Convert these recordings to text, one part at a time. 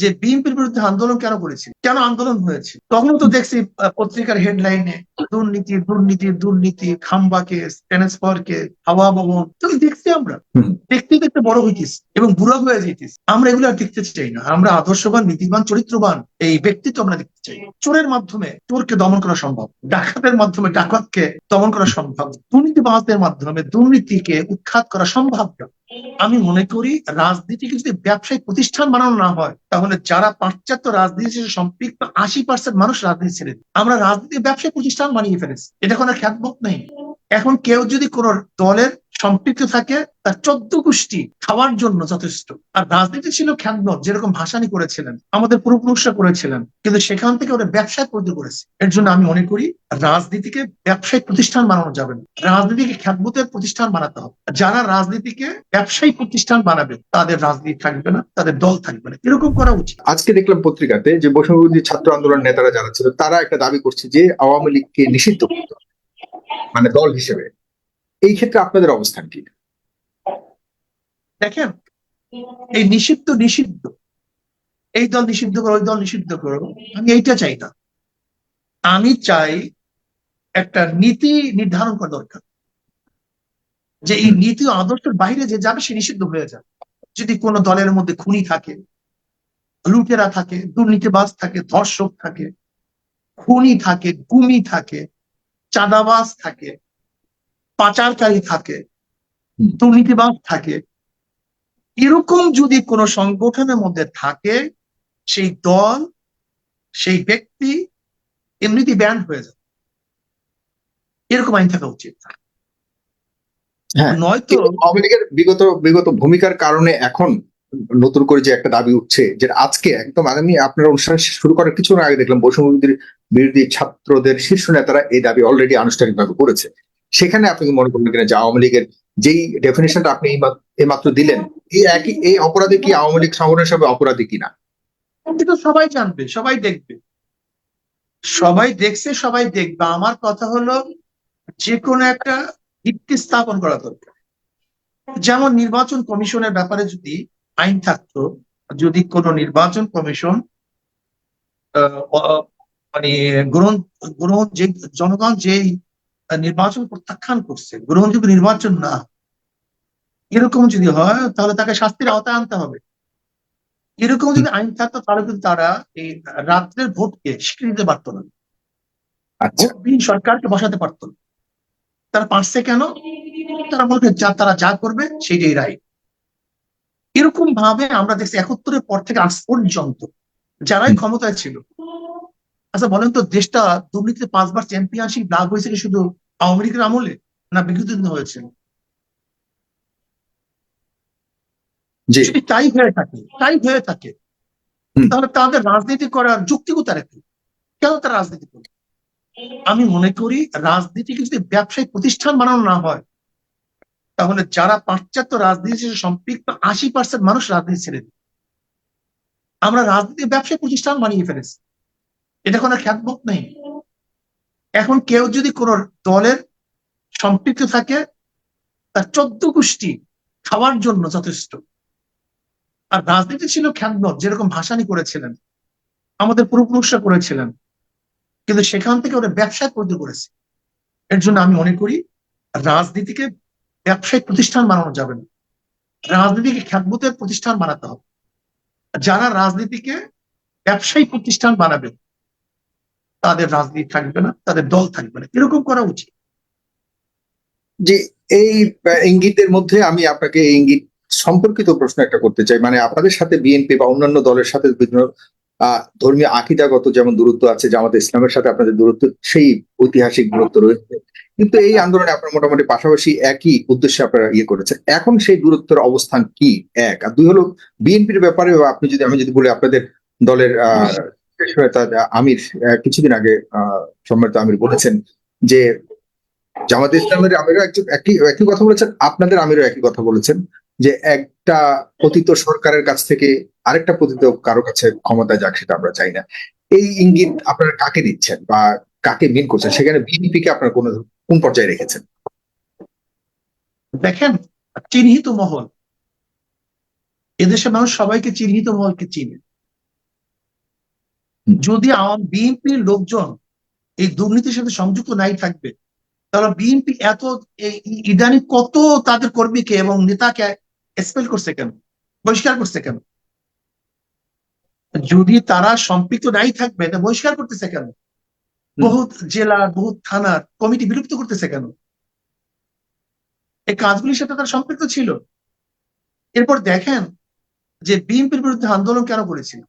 যে বিএনপির বিরুদ্ধে আন্দোলন কেন করেছি? কেন আন্দোলন হয়েছে? তখন তো দেখছি পত্রিকার হেডলাইনে দুর্নীতি দুর্নীতি দুর্নীতি খাম্বা কেস ট্রান্সফার কেস হাওয়া ভবন। তো দেখছি আমরা। দেখতে দেখতে বড় হইতিস এবং বুড়া হয়ে যেতিস আমরা এগুলো আর দেখতে চাই না। আমরা আদর্শবান নীতিবান চরিত্রবান এই ব্যক্তিত্ব আমরা দেখতে চাই। চোরের মাধ্যমে চোরকে দমন করা সম্ভব ডাকাতের মাধ্যমে ডাকাতকে দমন করা সম্ভব দুর্নীতিবাজদের মাধ্যমে দুর্নীতিকে উৎখাত করা সম্ভব আমি মনে করি রাজনীতিকে যদি ব্যবসায়িক প্রতিষ্ঠান বানানো না হয়, তাহলে যারা পাশ্চাত্য রাজনীতি সম্পৃক্ত আশি পার্সেন্ট মানুষ রাজনীতি ছেড়ে আমরা রাজনীতি ব্যবসায়িক প্রতিষ্ঠান বানিয়ে ফেলেছি। এটা কোনো খ্যাতমত নেই। এখন কেউ যদি কোন দলের সম্পৃক্ত থাকে তার চোদ্দ গোষ্ঠী খাওয়ার জন্য যথেষ্ট। আর রাজনীতি ছিল খ্যাতমত যেরকম ভাসানি করেছিলেন, আমাদের পূর্বপুরুষরা করেছিলেন, কিন্তু সেখান থেকে ওরা ব্যবসায় পরিণত করেছে এর জন্য আমি মনে করি রাজনীতিকে ব্যবসায়িক প্রতিষ্ঠান বানানো যাবে না। রাজনীতিকে খ্যাতমতের প্রতিষ্ঠান বানাতে হবে। যারা রাজনীতিকে ব্যবসায়িক প্রতিষ্ঠান বানাবে, তাদের রাজনীতি থাকবে না, তাদের দল থাকবে না। এরকম করা উচিত। আজকে দেখলাম পত্রিকাতে যে বৈষম্যবিরোধী ছাত্র আন্দোলন নেতারা যারা ছিল, তারা একটা দাবি করছে যে আওয়ামী লীগকে নিষিদ্ধ করতে। মানে দল হিসেবে। এই ক্ষেত্রে আপনাদের অবস্থান কি? দেখেন, এই নিষিদ্ধ নিষিদ্ধ। এই দল নিষিদ্ধ করো, ওই দল নিষিদ্ধ করো, আমি এইটা চাই না। আমি চাই একটা নীতি নির্ধারণ করা দরকার। যে এই নীতি আদর্শের বাইরে যে যাবে, সে নিষিদ্ধ হয়ে যাবে। যদি কোনো দলের মধ্যে খুনি থাকে, লুটেরা থাকে, দুর্নীতিবাজ থাকে, ধর্ষক থাকে, খুনি থাকে, গুমি থাকে, চাঁদাবাজ থাকে পাচারকারী থাকে হুম। দুর্নীতিবাজ থাকে। এরকম যদি কোনো সংগঠনের মধ্যে থাকে সেই দল সেই ব্যক্তি এমনিতে ব্যান হয়ে যাবে এরকম আইন থাকা উচিত হ্যাঁ নয়তো আওয়ামী লীগের বিগত বিগত ভূমিকার কারণে এখন নতুন করে যে একটা দাবি উঠছে যে আজকে একদম আগামী আপনার অনুষ্ঠান শুরু করার কিছু আগে দেখলাম বৈষম্যবিরোধী বিরোধী ছাত্রদের শীর্ষ নেতারা এই দাবি অলরেডি আনুষ্ঠানিকভাবে করেছে। সেখানে আপনি মনে করবেন কিনা যে আওয়ামী লীগের যেই ডেফিনেশনটা আপনি এইমা- এইমাত্র দিলেন, এই একই এই অপরাধে কি আওয়ামী লীগ সংগঠন হিসাবে অপরাধী কিনা? এটা সবাই জানবে, সবাই দেখবে। সবাই দেখছে, সবাই দেখবে। আমার কথা হলো যে কোনো একটা ভিত্তি স্থাপন করা দরকার। যেমন নির্বাচন কমিশনের ব্যাপারে যদি আইন থাকতো, যদি কোন নির্বাচন কমিশন মানে গ্রহণ গ্রহণ যে জনগণ যেই নির্বাচন প্রত্যাখ্যান করছে। গ্রহণযোগ্য নির্বাচন না। এরকম যদি হয় তাহলে তাকে শাস্তির আওতায় আনতে হবে। এরকম যদি আইন থাকতো তাহলে কিন্তু তারা এই রাত্রের ভোটকে স্বীকৃতি দিতে পারতো না। আচ্ছা। ভোটবিহীন সরকারকে বসাতে পারতো না। তারা পারছে কেন? তারা বলবে যা তারা যা করবে সেইটাই রায়। এরকম ভাবে আমরা দেখছি একাত্তরের পর থেকে আজ পর্যন্ত যারাই ক্ষমতায় ছিল আচ্ছা বলেন তো দেশটা দুর্নীতিতে পাঁচবার চ্যাম্পিয়নশিপ লাভ হয়েছে কি শুধু আওয়ামী লীগের আমলে না বিগত দিনে হয়েছে? তাই হয়ে থাকে তাই হয়ে থাকে তাহলে তাদের রাজনীতি করার যুক্তিকতা রেখে কেন তারা রাজনীতি করে? আমি মনে করি রাজনীতিকে যদি ব্যবসায়িক প্রতিষ্ঠান বানানো না হয় তাহলে যারা পাশ্চাত্য রাজনীতির সাথে সম্পৃক্ত আশি পার্সেন্ট মানুষ রাজনীতি ছেড়ে দেয় আমরা রাজনীতি ব্যবসায়িক প্রতিষ্ঠান বানিয়ে ফেলেছি। এটা কোনো খ্যাতমত নেই। এখন কেউ যদি কোন দলের সম্পৃক্ত থাকে, তার চোদ্দ গোষ্ঠী খাওয়ার জন্য যথেষ্ট। আর রাজনীতি ছিল খ্যাতমত, যেরকম ভাসানি করেছিলেন, আমাদের পূর্বপুরুষরা করেছিলেন। কিন্তু সেখান থেকে ওরা ব্যবসায় পরিণত করেছে। এর জন্য আমি মনে করি, রাজনীতিকে ব্যবসায়িক প্রতিষ্ঠান বানানো যাবে না। রাজনীতিকে খ্যাতমতের প্রতিষ্ঠান বানাতে হবে। যারা রাজনীতিকে ব্যবসায়িক প্রতিষ্ঠান বানাবে তাদের রাজনীতি থাকবে না, তাদের দল থাকবে না। এরকম করা উচিত। যে এই ইঙ্গিতের মধ্যে আমি আপনাকে ইঙ্গিত সম্পর্কিত প্রশ্ন একটা করতে চাই। মানে আপনাদের সাথে বিএনপি বা অন্যান্য দলের সাথে বিভিন্ন ধর্মীয় আকিদাগত যেমন দূরত্ব আছে, জামাতে ইসলামের সাথে আপনাদের দূরত্ব, সেই ঐতিহাসিক দূরত্ব রয়েছে। কিন্তু এই আন্দোলনে আপনার মোটামুটি পাশাপাশি একই উদ্দেশ্যে আপনারা ইয়ে করেছেন। এখন সেই দূরত্বের অবস্থান কি? এক। আর দুই হলো বিএনপির ব্যাপারে আপনি যদি, আমি যদি বলি আপনাদের দলের আহ আমির কিছুদিন আগে সম্মানিত আমির বলেছেন যে জামাতে ইসলামের আমিরও একজন একই একই কথা বলেছেন, আপনাদের আমিরও একই কথা বলেছেন যে একটা পতিত সরকারের কাছ থেকে আরেকটা পতিত কারও কাছে ক্ষমতায় যাক সেটা আমরা চাই না। এই ইঙ্গিত আপনারা কাকে দিচ্ছেন বা কাকে মিন করছেন? সেখানে বিএনপি কে আপনারা কোন কোন পর্যায়ে রেখেছেন? দেখেন, চিহ্নিত মহল। এদেশের মানুষ সবাইকে চিহ্নিত মহলকে চিনে। যদি আওয়াম বিএনপির লোকজন এই দুর্নীতির সাথে সংযুক্ত নাই থাকবে তাহলে বিএনপি এত ইদানিং কত তাদের কর্মীকে এবং নেতাকে এক্সপেল করছে কেন? বহিষ্কার করছে কেন? যদি তারা সম্পৃক্ত নাই থাকবে তা বহিষ্কার করতেছে কেন? বহুত জেলা বহুত থানার কমিটি বিলুপ্ত করতেছে কেন? এই কাজগুলির সাথে তারা সম্পৃক্ত ছিল। এরপর দেখেন যে বিএনপির বিরুদ্ধে আন্দোলন কেন করেছিল?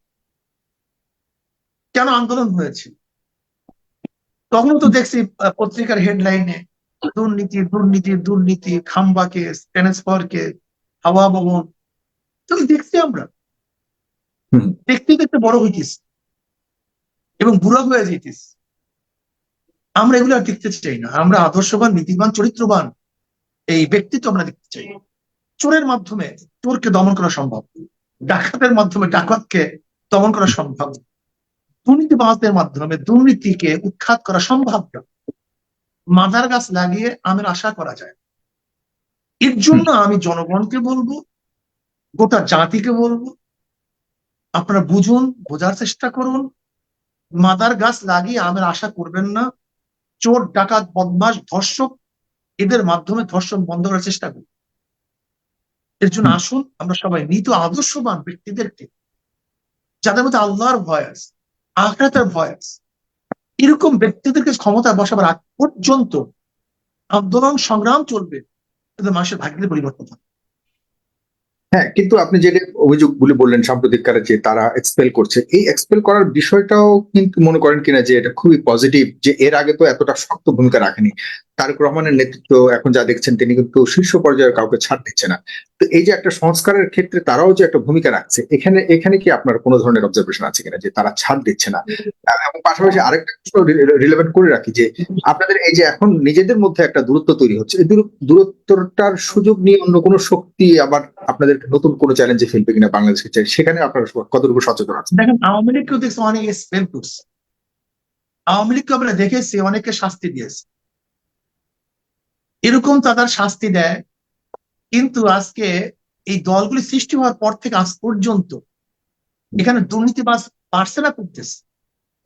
কেন আন্দোলন হয়েছে? তখন তো দেখছি পত্রিকার হেডলাইনে দুর্নীতি দুর্নীতি দুর্নীতি খাম্বা কেস ট্রান্সফার কেস হাওয়া ভবন। দেখছি আমরা। দেখতে দেখতে বড় হইতিস এবং বুড়া হয়ে যেতিস আমরা এগুলো আর দেখতে চাই না। আমরা আদর্শবান নীতিবান চরিত্রবান এই ব্যক্তিত্ব আমরা দেখতে চাই। চোরের মাধ্যমে চোরকে দমন করা সম্ভব। ডাকাতের মাধ্যমে ডাকাতকে দমন করা সম্ভব। দুর্নীতিবাজদের মাধ্যমে দুর্নীতিকে উৎখাত করা সম্ভব না। মাদার গাছ লাগিয়ে আমের আশা করা যায়। এর জন্য আমি জনগণকে বলব গোটা জাতিকে বলব আপনারা বুঝুন বোঝার চেষ্টা করুন। মাদার গাছ লাগিয়ে আমের আশা করবেন না। চোর ডাকাত বদমাস ধর্ষক এদের মাধ্যমে ধর্ষণ বন্ধ করার চেষ্টা করুন। এর জন্য আসুন আমরা সবাই নীত আদর্শবান ব্যক্তিদেরকে যাদের মধ্যে আল্লাহর ভয় আছে আখরাতের ভয় এরকম ব্যক্তিদেরকে ক্ষমতায় বসাবার আগ পর্যন্ত আন্দোলন, সংগ্রাম চলবে কিন্তু মানুষের ভাগ্যের পরিবর্তন হবে। হ্যাঁ কিন্তু আপনি যে অভিযোগগুলি বললেন সাম্প্রতিককালে যে তারা এক্সপেল করছে, এই এক্সপেল করার বিষয়টাও কিন্তু মনে করেন কিনা যে এটা খুবই পজিটিভ যে এর আগে তো এতটা শক্ত ভূমিকা রাখেনি। তারেক রহমানের নেতৃত্ব এখন যা দেখছেন, তিনি কিন্তু শীর্ষ পর্যায়ে কাউকে ছাড় দিচ্ছে না। তো এই যে একটা সংস্কারের ক্ষেত্রে তারাও যে একটা ভূমিকা রাখছে, এখানে এখানে কি আপনার কোনো ধরনের অবজারভেশন আছে কিনা যে তারা ছাড় দিচ্ছে না? এবং পাশাপাশি আরেকটা প্রশ্ন রিলেভেন্ট করে রাখি যে আপনাদের এই যে এখন নিজেদের মধ্যে একটা দূরত্ব তৈরি হচ্ছে, এই দূর- দূরত্বটার সুযোগ নিয়ে অন্য কোনো শক্তি আবার আপনাদের নতুন কোনো চ্যালেঞ্জে ফেলবে কিনা বাংলাদেশকে সেখানে আপনারা কতটুকু সচেতন আছেন? দেখেন, আওয়ামী লীগকেও দেখছি অনেক আওয়ামী লীগকে আমরা দেখেছি, অনেকে শাস্তি দিয়েছে। এরকম তাদের শাস্তি দেয়। কিন্তু আজকে এই দলগুলি সৃষ্টি হওয়ার পর থেকে আজ পর্যন্ত এখানে দুর্নীতিবাজ পারছে না করতেছে।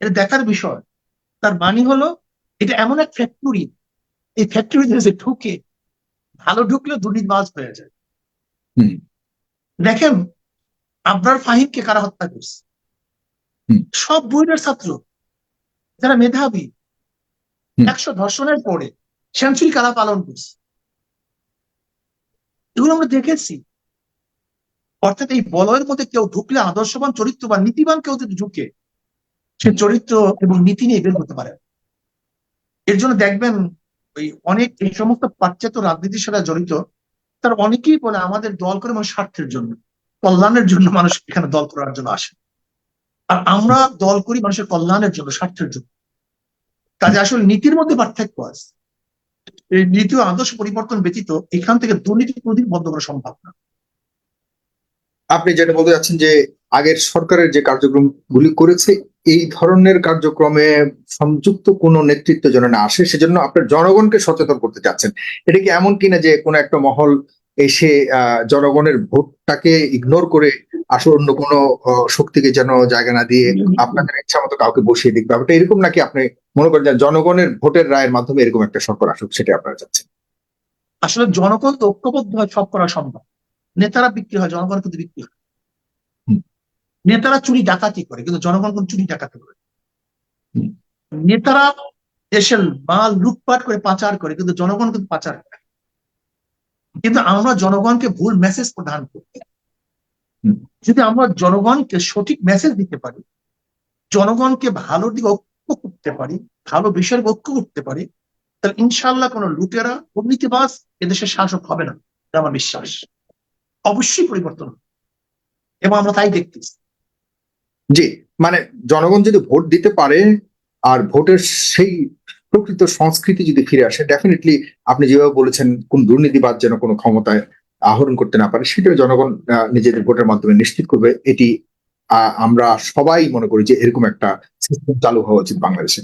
এটা দেখার বিষয়। তার মানে হলো এটা এমন এক ফ্যাক্টরি এই ফ্যাক্টরিতে যে ঢুকে ভালো ঢুকলে দুর্নীতিবাজ হয়ে যায়। হুম। দেখেন আবরার ফাহিমকে কারা হত্যা করছে? হুম। সব বইয়ের ছাত্র যারা মেধাবী একশো ধর্ষণের পরে সেঞ্চুরি কারা পালন করছে? এগুলো আমরা দেখেছি। অর্থাৎ এই বলয়ের মধ্যে কেউ ঢুকলে আদর্শবান চরিত্র বা নীতিবান কেউ যদি ঢুকে, সে চরিত্র এবং নীতি নিয়ে বের হতে পারে। এর জন্য দেখবেন, ওই অনেক, এই সমস্ত পাশ্চাত্য রাজনীতির সাথে জড়িত, তার অনেকেই বলে আমাদের দল করে মানুষ স্বার্থের জন্য, কল্যাণের জন্য মানুষ এখানে দল করার জন্য আসে। আর আমরা দল করি মানুষের কল্যাণের জন্য, স্বার্থের জন্য। কাজে আসলে নীতির মধ্যে পার্থক্য আছে। নীতি আদর্শ পরিবর্তন ব্যতীত এখান থেকে দুর্নীতি কোনোদিন বন্ধ করা সম্ভব না। আপনি যেটা বলতে যাচ্ছেন যে আগের সরকারের যে কার্যক্রম গুলি করেছে, এই ধরনের কার্যক্রমে সংযুক্ত কোন নেতৃত্ব যেন না আসে, সেজন্য আপনার জনগণকে সচেতন করতে চাচ্ছেন। এটা কি এমন কিনা যে কোনো একটা মহল এসে আহ, জনগণের ভোটটাকে ইগনোর করে আসলে অন্য কোনো শক্তিকে যেন জায়গা না দিয়ে আপনাদের ইচ্ছা মতো কাউকে বসিয়ে দিক। ব্যাপারটা এরকম নাকি আপনি মনে করেন যে জনগণের ভোটের রায়ের মাধ্যমে এরকম একটা সরকার আসুক সেটা আপনারা চাচ্ছেন? আসলে জনগণ তো ঐক্যবদ্ধ হয় সব করা সম্ভব। নেতারা বিক্রি হয় জনগণ কিন্তু বিক্রি হয়। নেতারা চুরি ডাকাতি করে কিন্তু জনগণ কোন চুরি ডাকাতি করে। নেতারা দেশের মাল লুটপাট করে পাচার করে কিন্তু জনগণ কিন্তু পাচার করে। কিন্তু আমরা জনগণকে ভুল মেসেজ প্রদান করি হুম। যদি আমরা জনগণকে সঠিক মেসেজ দিতে পারি, জনগণকে ভালো দিকে ঐক্য করতে পারি, ভালো বিষয়ের ঐক্য করতে পারি, তাহলে ইনশাল্লাহ কোনো লুটেরা, দুর্নীতিবাজ এদেশের শাসক হবে না আমার বিশ্বাস অবশ্যই পরিবর্তন। এবং আমরা তাই দেখতেছি জি মানে জনগণ যদি ভোট দিতে পারে, আর ভোটের সেই প্রকৃত সংস্কৃতি যদি ফিরে আসে ডেফিনেটলি আপনি যেভাবে বলেছেন কোন দুর্নীতিবাদ যেন কোনো ক্ষমতায় আহরণ করতে না পারে সেটা জনগণ নিজেদের ভোটের মাধ্যমে নিশ্চিত করবে। এটি আমরা সবাই মনে করি যে এরকম একটা সিস্টেম চালু হওয়া উচিত বাংলাদেশে।